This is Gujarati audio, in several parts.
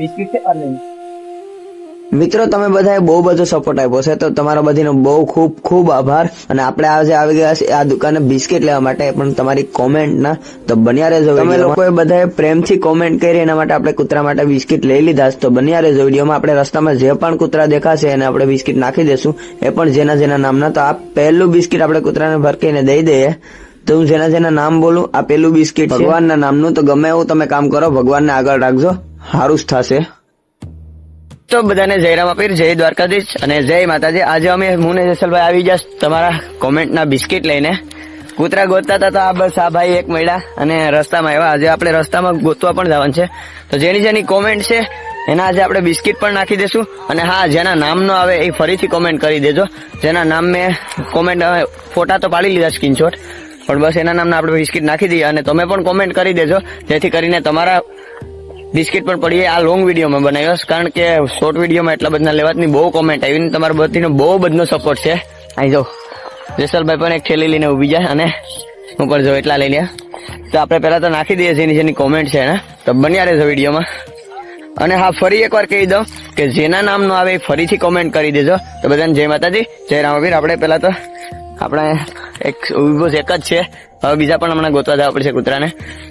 બિસ્કિટ છે અરે મિત્રો તમે બધાએ બહુ બધો સપોર્ટ આપ્યો છે તો તમારા બધીનો બહુ ખૂબ ખૂબ આભાર. અને આપણે આજે આવી ગયા છે આ દુકાને બિસ્કિટ લેવા માટે પણ તમારી કોમેન્ટ ના તો બન્યા રહેજો તમે લોકોએ બધાએ પ્રેમથી કોમેન્ટ કરી એના માટે આપણે કૂતરા માટે બિસ્કિટ લઈ લીધા છે. તો બન્યા રહેજો વિડીયોમાં. આપણે રસ્તામાં જે પણ કૂતરા દેખાશે એને આપણે બિસ્કિટ નાખી દેશું. એ પણ જેના જેના નામના. તો આ પહેલું બિસ્કિટ આપણે કૂતરાને ભરકીને દઈ દઈએ. તો હું જેના જેના નામ બોલું આ પેલું બિસ્કિટ ભગવાનના નામનું તો ગમે એવું તમે કામ કરો ભગવાનને આગળ રાખજો. સારું જ થશે. તો બધાને જયરામ આપીર જય દ્વારકાધીશ અને જય માતાજી. આજે અમે હું ને જસલભાઈ આવી ગયા તમારા કોમેન્ટના બિસ્કિટ લઈને. કૂતરા ગોતતા હતા તો આ બસ આ ભાઈ એક મળ્યા અને રસ્તામાં આવ્યા. આજે આપણે રસ્તામાં ગોતવા પણ જવાનું છે. તો જેની જેની કોમેન્ટ છે એના આજે આપણે બિસ્કિટ પણ નાખી દેશું. અને હા જેના નામ નો આવે એ ફરીથી કોમેન્ટ કરી દેજો. જેના નામ મેં કોમેન્ટ ફોટા તો પાડી લીધા સ્ક્રીનશોટ. પણ બસ એના નામના આપણે બિસ્કિટ નાખી દઈએ અને તમે પણ કોમેન્ટ કરી દેજો. જેથી કરીને તમારા બિસ્કિટ પણ પડીએ. આ લોંગ વિડીયોમાં બનાવ્યો કારણ કે શોર્ટ વિડીયોમાં એટલા બધા લેવાતની બહુ કોમેન્ટ આવી ને તમારા બધીનો બહુ બધનો સપોર્ટ છે. અહીં જો, જેસલભાઈ પણ એક થેલી લઈને ઊભી જાય અને હું પણ જો એટલા લઈ લે તો આપણે પહેલા તો નાખી દઈએ જેની જેની કોમેન્ટ છે ને. તો બન્યા રહેજો વિડીયોમાં અને હા, ફરી એકવાર કહી દઉં કે જેના નામનો આવે ફરીથી કોમેન્ટ કરી દેજો. તો બધાને જય માતાજી, જય રામવીર. આપણે પહેલા તો આપણે એક ઊભો એક જ છે. હવે બીજા પણ હમણાં ગોતવા જવા પડશે કૂતરાને.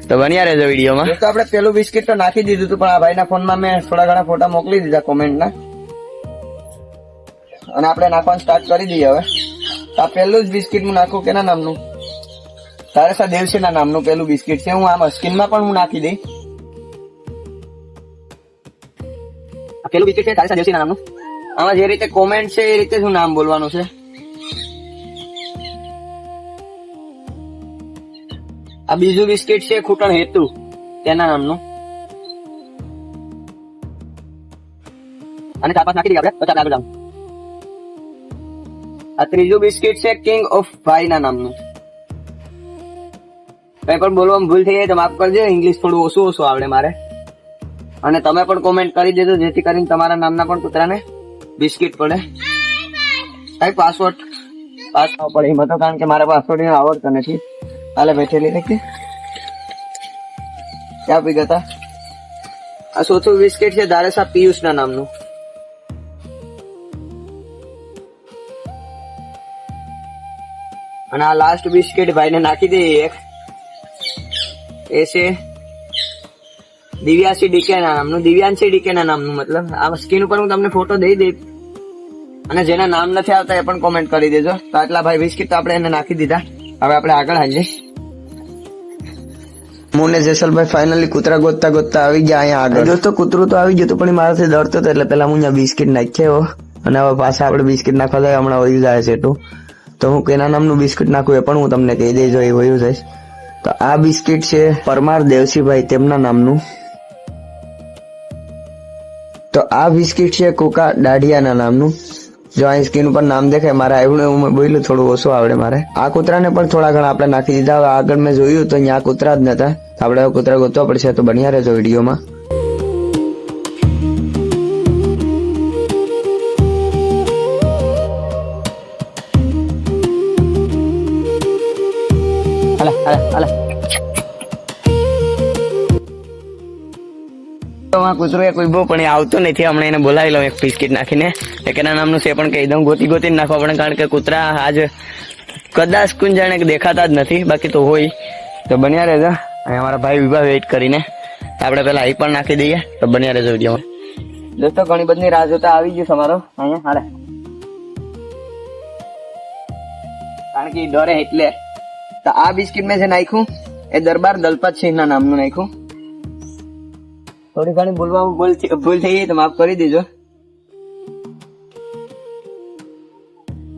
તો બન્યા રહેજો વિડીયોમાં. તો આપણે પેલું બિસ્કિટ તો નાખી દીધું હતું પણ આ ભાઈના ફોનમાં મેં થોડા ઘણા ફોટા મોકલી દીધા કોમેન્ટના. અને આપણે નાખવાનું સ્ટાર્ટ કરી દઈએ હવે. તો આ પહેલું જ બિસ્કિટ હું નાખું કેના નામનું? તારેસા દેવસેના નામનું પેલું બિસ્કિટ છે. હું આમ સ્કિનમાં પણ હું નાખી દઈ પેલું બિસ્કિટ છે તારેસા દેવસેના નામનું? આમાં જે રીતે કોમેન્ટ છે એ રીતે શું નામ બોલવાનું છે. આ બીજું બિસ્કિટ છે ખૂટણ હેતુ. તેના નામનું. અને ચાર પાંચ નાખી દઈએ આપણે, તો ચાલ આગળ જાઉં. આ ત્રીજું બિસ્કિટ છે કિંગ ઓફ ભાઈ ના નામનું. કઈ પણ બોલવામાં ભૂલ થઈ જાય તો માફ કરજો, ઇંગ્લિશ થોડું ઓછું ઓછું આવડે મારે. અને તમે પણ કોમેન્ટ કરી દેજો, જેથી કરીને તમારા નામના પણ કૂતરાને બિસ્કિટ પડે. કઈ પાસવર્ડ પાસ પડે, એમાં તો કારણ કે મારા પાસવર્ડ આવડતો નથી. હાલે બેઠેલી રાખી ક્યાં પી ગયા આ સોથું બિસ્કિટ છે ધારેસા પિયુષ ના નામનું. અને આ લાસ્ટ બિસ્કિટ ભાઈને નાખી દઈએ એક. એ છે દિવ્યાસી ડીકે ના નામનું. દિવ્યાંશી ડીકે ના નામનું મતલબ. આ સ્કીન ઉપર હું તમને ફોટો દઈ દઈ અને જેના નામ નથી આવતા એ પણ કોમેન્ટ કરી દેજો. તો આટલા ભાઈ બિસ્કિટ તો આપણે એને નાખી દીધા. હવે આપણે આગળ હાલીએ મુને જેસલભાઈ ફાઇનલી કૂતરા ગોતતા ગોતતા આવી ગયા અહીંયા આગળ. દોસ્તો કૂતરું તો આવી ગયું હતું પણ મારાથી ડરતો હતો એટલે પેલા હું અહીંયા બિસ્કિટ નાખ્યો અને હવે પાછા આપણે બિસ્કિટ નાખવા જાય હમણાં વહી જાય છે એટલું. તો હું કેના નામનું બિસ્કિટ નાખું એ પણ હું તમને કહી દેજો એ વયું જઈશ. તો આ બિસ્કિટ છે પરમાર દેવસીભાઈ તેમના નામનું. તો આ બિસ્કિટ છે કોકા દાઢિયાના નામનું. જો અહીં સ્કીન ઉપર નામ દેખાય, મારે આવ્યું હું બોલ્યું, થોડું ઓછું આવડે મારે. આ કૂતરાને પણ થોડા ઘણા આપણે નાખી દીધા આગળ મેં જોયું તો અહીંયા કૂતરા જ નતા. આપણે કૂતરા ગોતવા પડશે, તો બન્યા રહેજો વિડીયોમાં. કૂતરો એક ઊભો પણ આવતો નથી. હમણાં એને બોલાવી લઉં એક બિસ્કિટ નાખીને. એના નામનું છે પણ કહી દઉં. ગોતી ગોતી નાખવા પડે કારણ કે કૂતરા આજ કદાચ કુંજ જાણે દેખાતા જ નથી. બાકી તો હોય. તો બન્યા રહેજો. અને અમારા ભાઈ વિભા વેઇટ કરીને. આપણે પેલા અહીં પણ નાખી દઈએ. તો બન્યા રહેજો વિડીયોમાં દોસ્તો, ઘણી બધી રાહ જોતા આવી ગયું તમારો અહીંયા, હાલે. કારણ કે ડરે એટલે. તો આ બિસ્કિટ મેં જે નાખ્યું, એ દરબાર દલપત સિંહના નામનું નાખ્યું. થોડી ઘણી બોલવામાં ભૂલ ભૂલ થઈ તો માફ કરી દેજો.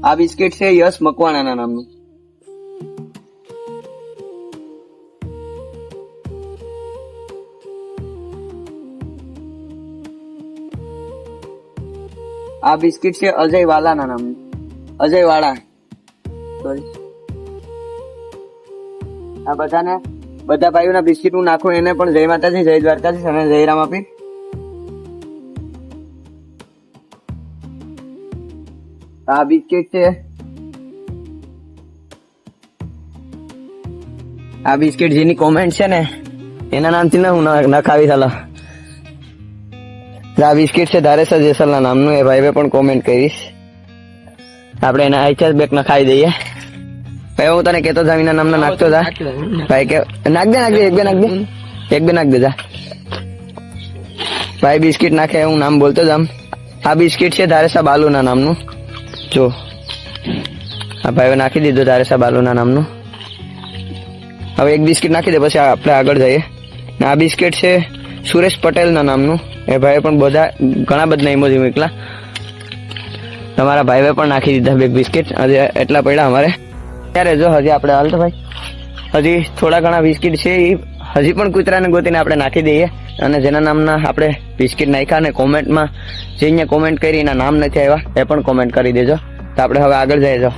આ બિસ્કિટ છે યશ મકવાણાના નામનું. આ બિસ્કિટ છે અજય વાલાના નામનું. અજય વાળા સોરી આ બધાને બધા ભાઈઓના બિસ્કિટ હું નાખું એને પણ જય માતાજી, જય દ્વારકાજી અને જય રામ આપી આ બિસ્કિટ છે. આ બિસ્કિટ જેની કોમેન્ટ છે ને, એના નામથી ને હું નખાવી ચાલો આ બિસ્કિટ છે ધારેસર જેસલના નામનું, એ ભાઈએ પણ કોમેન્ટ કરીશ. આપણે એના આઈચાસ બેક નખાવી દઈએ. ભાઈ હું તને કેતો જમીના નામના નાખતો તા ભાઈ કે નાખ દે નાખ દે એક બે નાખ દે. એક બે નાખ દે જા. ભાઈ બિસ્કિટ નાખે હું નામ બોલતો જામ આ બિસ્કિટ છે ધારેસા બાલુના નામનું. જો. આ ભાઈએ નાખી દીધું ધારેસા બાલુના નામનું. હવે એક બિસ્કિટ નાખી દે પછી આપણે આગળ જઈએ. ને આ બિસ્કિટ છે સુરેશ પટેલના નામનું. એ ભાઈએ પણ બધા ઘણા બધા ઇમોજી મોકલા તમારા ભાઈએ પણ નાખી દીધા બે બિસ્કિટ. આજે એટલા પડ્યા અમારે. ત્યારે જો હજી આપણે હાલ તો ભાઈ, હજી થોડા ઘણા બિસ્કિટ છે એ હજી પણ કૂતરાને ગોતીને આપણે નાખી દઈએ. અને જેના નામના આપણે બિસ્કિટ નાખ્યા અને કોમેન્ટમાં જે અહીંયા કોમેન્ટ કરી એના નામ નથી આવ્યા, એ પણ કોમેન્ટ કરી દેજો. તો આપણે હવે આગળ જઈએ જો.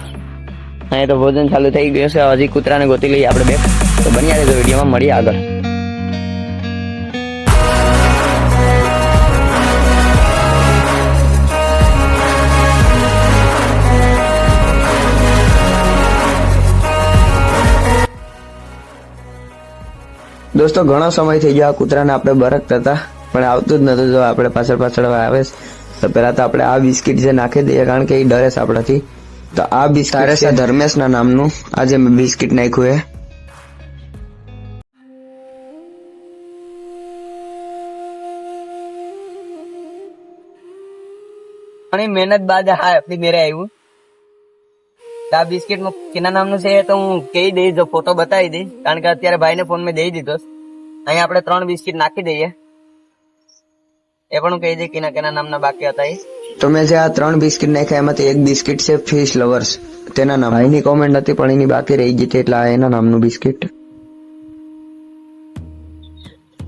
અહીંયા તો ભોજન ચાલુ થઈ ગયું છે, હજી કૂતરાને ગોતી લઈએ આપણે બે. તો બન્યા રહેજો વિડીયોમાં, મળીએ આગળ. દોસ્તો ઘણો સમય થઈ ગયો આ કૂતરાને આપણે બરકતા હતા પણ આવતું જ નતું. જો આપણે પાછળ પાછળ આવે તો પહેલાં તો આપણે આ બિસ્કિટ જે નાખી દઈએ કારણ કે એ ડરે છે આપણાથી. તો આ બિસ્કિટ છે ધર્મેશના નામનું. આજે મેં બિસ્કિટ નાખ્યું એ ઘણી મહેનત બાદ હા આપણી ઘરે આવ્યું આ બિસ્કિટનું કેના નામનું છે એ તો હું કહી દઈશ જો ફોટો બતાવી દઈશ. કારણ કે અત્યારે ભાઈને ફોન મેં દઈ દીધો છે. અહીંયા આપણે ત્રણ બિસ્કિટ નાખી દઈએ. એ પણ હું કહી દઈ કેના કેના નામના બાકી હતા એ તો મેં જે આ ત્રણ બિસ્કિટ નાખ્યા એમાંથી એક બિસ્કિટ છે ફિશ લવર્સ. તેના નામ ભાઈની કોમેન્ટ હતી પણ એની બાકી રહી ગઈ હતી એટલે આ એના નામનું બિસ્કિટ.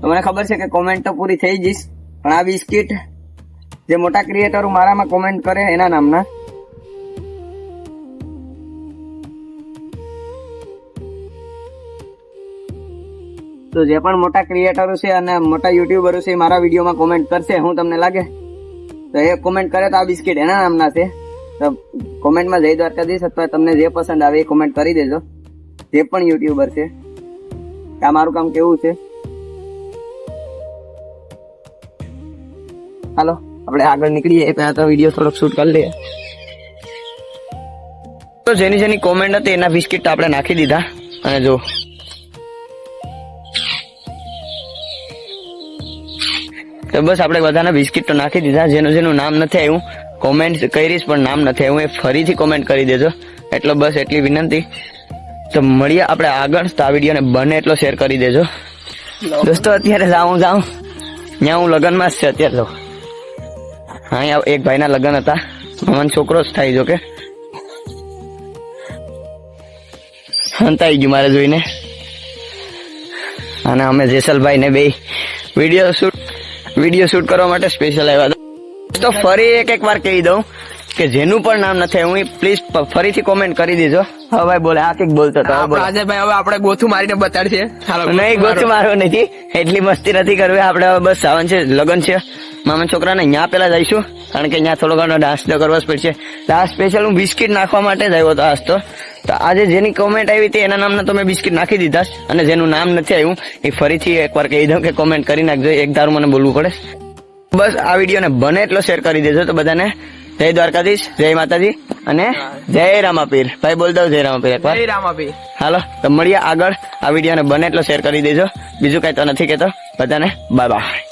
મને ખબર છે કે કોમેન્ટ તો પૂરી થઈ જઈશ પણ આ બિસ્કિટ જે મોટા ક્રિએટરો મારામાં કોમેન્ટ કરે એના નામના. તો જે પણ મોટા ક્રિએટરો છે અને મોટા યુટ્યુબરો છે મારા વિડીયોમાં કોમેન્ટ કરશે, હું તમને લાગે? તો એ કોમેન્ટ કરે તો આ બિસ્કિટ એના નામના છે. તો કોમેન્ટમાં જય દ્વારકાધીશ, અથવા તમને જે પસંદ આવે એ કોમેન્ટ કરી દેજો. જે પણ યુટ્યુબર છે. આ મારું કામ કેવું છે? હાલો, આપણે આગળ નીકળીએ પહેલાં તો વીડિયો થોડોક શૂટ કરી લઈએ. તો જેની જેની કોમેન્ટ હતી એના બિસ્કિટ આપણે નાખી દીધા. અને જો તો બસ આપણે બધાના બિસ્કિટ તો નાખી દીધા. જેનું જેનું નામ નથી આવ્યું કોમેન્ટ કરીશ, પણ નામ નથી આવ્યું. એ ફરીથી કોમેન્ટ કરી દેજો. એટલો બસ એટલી વિનંતી. તો મળીએ આપણે આગળ. તો આ વિડીયોને બને એટલો શેર કરી દેજો. દોસ્તો, અત્યારે જાઉં જાઉં. ત્યાં હું લગ્નમાં જ છે અત્યારે તો. અહીંયા એક ભાઈના લગ્ન હતા. મામાનો છોકરો જ થાય જો કે હંતાઈ ગયું મારે જોઈને. અને અમે જેસલભાઈ ને બે વીડિયો શૂટ વીડિયો શૂટ કરવા માટે સ્પેશિયલ આવ્યા હતા. તો ફરી એક એક વાર કહી દઉં કે જેનું પણ નામ નથી હું પ્લીઝ ફરીથી કોમેન્ટ કરી દેજો. હવે ભાઈ બોલે આ કંઈક બોલતો હતો. આજે ભાઈ હવે આપણે ગોથું મારીને બતાડશે. નહીં ગોથું મારવું નથી. એટલી મસ્તી નથી કરવી. આપણે હવે બસ સાવન છે લગન છે. મામા છોકરાને અહીંયા પેલા જઈશું કારણ કે અહીંયા થોડો ઘણો ડાન્સ તો કરવો જ પડશે. તો સ્પેશિયલ હું બિસ્કિટ નાખવા માટે જ આવ્યો હતો આજ તો. તો આજે જેની કોમેન્ટ આવી હતી એના નામના તો મેં બિસ્કિટ નાખી દીધા અને જેનું નામ નથી આવ્યું એ ફરીથી એકવાર કહી દઉં કે કોમેન્ટ કરી નાખજો એક ધારું મને બોલવું પડે. બસ આ વિડીયોને બને એટલો શેર કરી દેજો તો બધાને. જય દ્વારકાધીશ જય માતાજી અને જય રામાપીર. ભાઈ બોલ દઉં જય રામાપીર એકવાર. જય રામાપીર. હાલો તો મળીએ આગળ. આ વિડીયોને બને એટલો શેર કરી દેજો. બીજું કઈ તો નથી કેતો બધાને બાય બાય